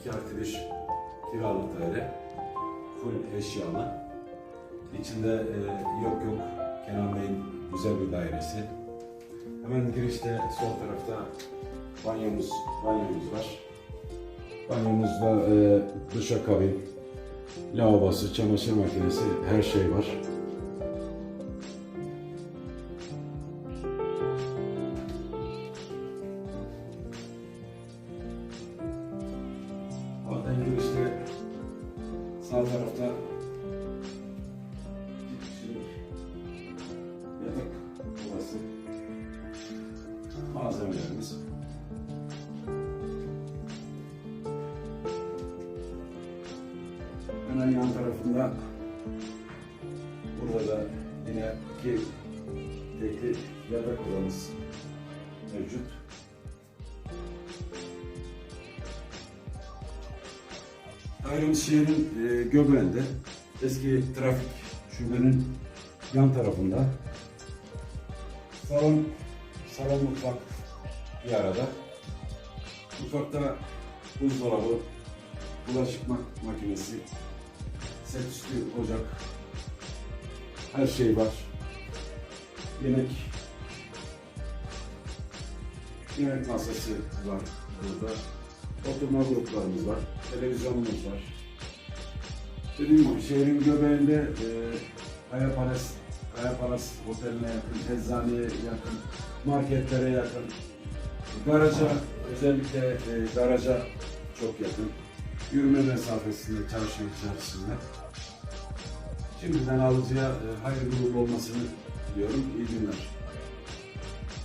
2 artı 1 kiralık daire. Full eşyalı. İçinde e, yok yok Kenan Bey'in güzel bir dairesi. Hemen girişte sol tarafta banyomuz, banyomuz var. Banyomuzda e, duşakabin, lavabosu, çamaşır makinesi, her şey var. Sağ tarafta yatak odası, malzemelerimiz. Hemen yan tarafında burada da yine iki tekli yatak odamız mevcut. Dairemiz şehrin e, göbeğinde. Eski trafik şubenin yan tarafında. Salon, salon mutfak bir arada. Mutfakta buzdolabı, bulaşık mak- makinesi, set üstü ocak, her şey var. Yemek, yemek masası var burada. Oturma gruplarımız var, televizyonumuz var. Dediğim gibi şehrin göbeğinde e, Kaya Palas, Kaya Palas oteline yakın, eczaneye yakın, marketlere yakın, garaja, özellikle e, garaja çok yakın. Yürüme mesafesinde çarşı içerisinde. Şimdiden alıcıya e, hayırlı uğurlu olmasını diliyorum. İyi günler.